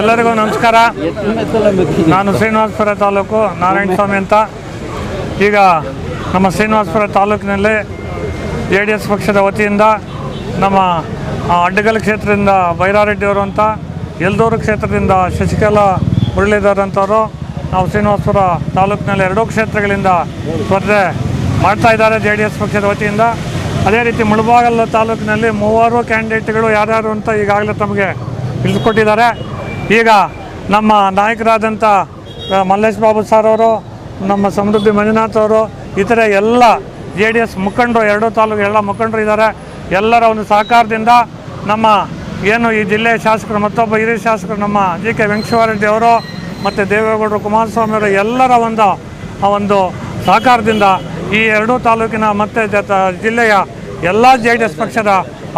ಎಲ್ಲರಿಗೂ ನಮಸ್ಕಾರ. ನಾನು ಶ್ರೀನಿವಾಸಪುರ ತಾಲೂಕು ನಾರಾಯಣ ಸ್ವಾಮಿ ಅಂತ. ಈಗ ನಮ್ಮ ಶ್ರೀನಿವಾಸಪುರ ತಾಲೂಕಿನಲ್ಲಿ ಎ ಡಿ ಎಸ್ ಪಕ್ಷದ ವತಿಯಿಂದ ನಮ್ಮ ಅಡ್ಡಗಲ್ ಕ್ಷೇತ್ರದಿಂದ ಬೈರಾರೆಡ್ಡಿಯವರು ಅಂತ, ಯಲ್ದೂರು ಕ್ಷೇತ್ರದಿಂದ ಶಶಿಕಲಾ ಮುರಳೀಧರ್ ಅಂತವರು ನಾವು ಶ್ರೀನಿವಾಸಪುರ ತಾಲೂಕಿನಲ್ಲಿ ಎರಡೂ ಕ್ಷೇತ್ರಗಳಿಂದ ಸ್ಪರ್ಧೆ ಮಾಡ್ತಾ ಇದ್ದಾರೆ ಜೆ ಡಿ ಎಸ್ ಪಕ್ಷದ ವತಿಯಿಂದ. ಅದೇ ರೀತಿ ಮುಳಬಾಗಲ್ ತಾಲೂಕಿನಲ್ಲಿ ಮೂವರು ಕ್ಯಾಂಡಿಡೇಟ್ಗಳು ಯಾರ್ಯಾರು ಅಂತ ಈಗಾಗಲೇ ತಮಗೆ ತಿಳಿಸ್ಕೊಟ್ಟಿದ್ದಾರೆ ಈಗ ನಮ್ಮ ನಾಯಕರಾದಂಥ ಮಲ್ಲೇಶ್ ಬಾಬು ಸರ್ ಅವರು, ನಮ್ಮ ಸಮೃದ್ಧಿ ಮಂಜುನಾಥ್ ಅವರು, ಇತರೆ ಎಲ್ಲ ಜೆ ಡಿ ಎಸ್ ಮುಖಂಡರು, ಎರಡೂ ತಾಲೂಕು ಎಲ್ಲ ಮುಖಂಡರು ಇದ್ದಾರೆ. ಎಲ್ಲರ ಒಂದು ಸಹಕಾರದಿಂದ ನಮ್ಮ ಏನು ಈ ಜಿಲ್ಲೆಯ ಶಾಸಕರು, ಮತ್ತೊಬ್ಬ ಹಿರಿಯ ಶಾಸಕರು ನಮ್ಮ ಜಿ ಕೆ ವೆಂಕಟೇಶ್ವರರೆಡ್ಡಿ ಅವರು ಮತ್ತು ದೇವೇಗೌಡರು, ಕುಮಾರಸ್ವಾಮಿ ಅವರು ಎಲ್ಲರ ಒಂದು, ಆ ಒಂದು ಸಹಕಾರದಿಂದ ಈ ಎರಡೂ ತಾಲೂಕಿನ ಮತ್ತು ಜಿಲ್ಲೆಯ ಎಲ್ಲ ಜೆ ಡಿ ಎಸ್ ಪಕ್ಷದ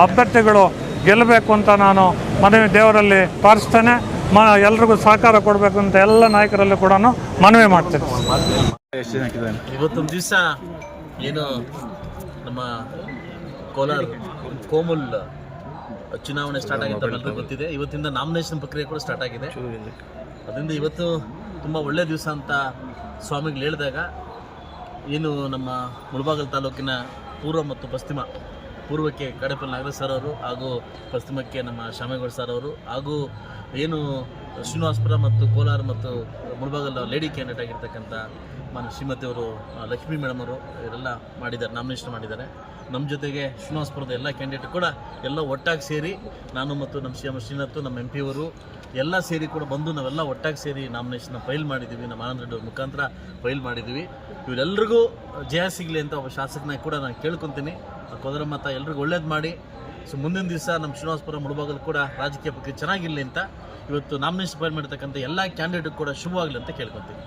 ಅಭ್ಯರ್ಥಿಗಳು ಗೆಲ್ಲಬೇಕು ಅಂತ ನಾನು ಮನವಿ ದೇವರಲ್ಲಿ ಪ್ರಾರ್ಥಿಸ್ತೇನೆ ಮ, ಎಲ್ರಿಗೂ ಸಹಕಾರ ಕೊಡಬೇಕು ಅಂತ ಎಲ್ಲ ನಾಯಕರಲ್ಲೂ ಕೂಡ ಮನವಿ ಮಾಡ್ತೇನೆ. ಇವತ್ತೊಂದು ದಿವಸ ಏನು ನಮ್ಮ ಕೋಲಾರ ಕೋಮುಲ್ ಚುನಾವಣೆ ಸ್ಟಾರ್ಟ್ ಅಂತ ಎಲ್ಲರಿಗೂ ಗೊತ್ತಿದೆ. ಇವತ್ತಿಂದ ನಾಮಿನೇಷನ್ ಪ್ರಕ್ರಿಯೆ ಕೂಡ ಸ್ಟಾರ್ಟ್ ಆಗಿದೆ. ಅದರಿಂದ ಇವತ್ತು ತುಂಬ ಒಳ್ಳೆಯ ದಿವಸ ಅಂತ ಸ್ವಾಮಿಗಳು ಹೇಳಿದಾಗ ಏನು ನಮ್ಮ ಮುಳಬಾಗಲ್ ತಾಲೂಕಿನ ಪೂರ್ವ ಮತ್ತು ಪಶ್ಚಿಮ ಪೂರ್ವಕ್ಕೆ ಕಡಪಲ್ ನಾಗರಾಜ್ ಸರ್ ಅವರು ಹಾಗೂ ಪಶ್ಚಿಮಕ್ಕೆ ನಮ್ಮ ಶ್ಯಾಮೇಗೌಡ ಸರ್ ಅವರು ಹಾಗೂ ಏನು ಶ್ರೀನಿವಾಸಪುರ ಮತ್ತು ಕೋಲಾರ ಮತ್ತು ಮುಳಬಾಗಲ ಲೇಡಿ ಕ್ಯಾಂಡಿಡೇಟ್ ಆಗಿರ್ತಕ್ಕಂಥ ಶ್ರೀಮತಿ ಅವರು ಲಕ್ಷ್ಮೀ ಮೇಡಮ್ ಅವರು ಇವರೆಲ್ಲ ಮಾಡಿದ್ದಾರೆ ನಾಮಿನೇಷನ್ ಮಾಡಿದ್ದಾರೆ. ನಮ್ಮ ಜೊತೆಗೆ ಶ್ರೀನಿವಾಸಪುರದ ಎಲ್ಲ ಕ್ಯಾಂಡಿಡೇಟ್ ಕೂಡ ಎಲ್ಲ ಒಟ್ಟಾಗಿ ಸೇರಿ ನಾನು ಮತ್ತು ನಮ್ಮ ಶ್ರೀ ಶ್ರೀನಾಥ್, ನಮ್ಮ ಎಂ ಪಿ ಅವರು ಎಲ್ಲ ಸೇರಿ ಕೂಡ ಬಂದು ನಾವೆಲ್ಲ ಒಟ್ಟಾಗಿ ಸೇರಿ ನಾಮಿನೇಷನ್ ಫೈಲ್ ಮಾಡಿದ್ದೀವಿ. ನಮ್ಮ ಆನಂದ ರೆಡ್ಡಿ ಮುಖಾಂತರ ಫೈಲ್ ಮಾಡಿದ್ದೀವಿ. ಇವರೆಲ್ಲರಿಗೂ ಜಯ ಸಿಗಲಿ ಅಂತ ಒಬ್ಬ ಶಾಸಕನಾಗಿ ಕೂಡ ನಾನು ಕೇಳ್ಕೊತೀನಿ. ಕೊದರ ಮತ ಎಲ್ರಿಗೂ ಒಳ್ಳೇದು ಮಾಡಿ. ಸೊ ಮುಂದಿನ ದಿವಸ ನಮ್ಮ ಶ್ರೀನಿವಾಸಪುರ ಮುಳುಬಾಗಲು ಕೂಡ ರಾಜಕೀಯ ಪಕ್ಷ ಚೆನ್ನಾಗಿರಲಿ ಅಂತ ಇವತ್ತು ನಾಮಿನೇಷನ್ ಫೈಲ್ ಮಾಡಿರ್ತಕ್ಕಂಥ ಎಲ್ಲ ಕ್ಯಾಂಡಿಡೇಟ್ ಕೂಡ ಶುಭವಾಗಲಿ ಅಂತ ಕೇಳ್ಕೊತೀನಿ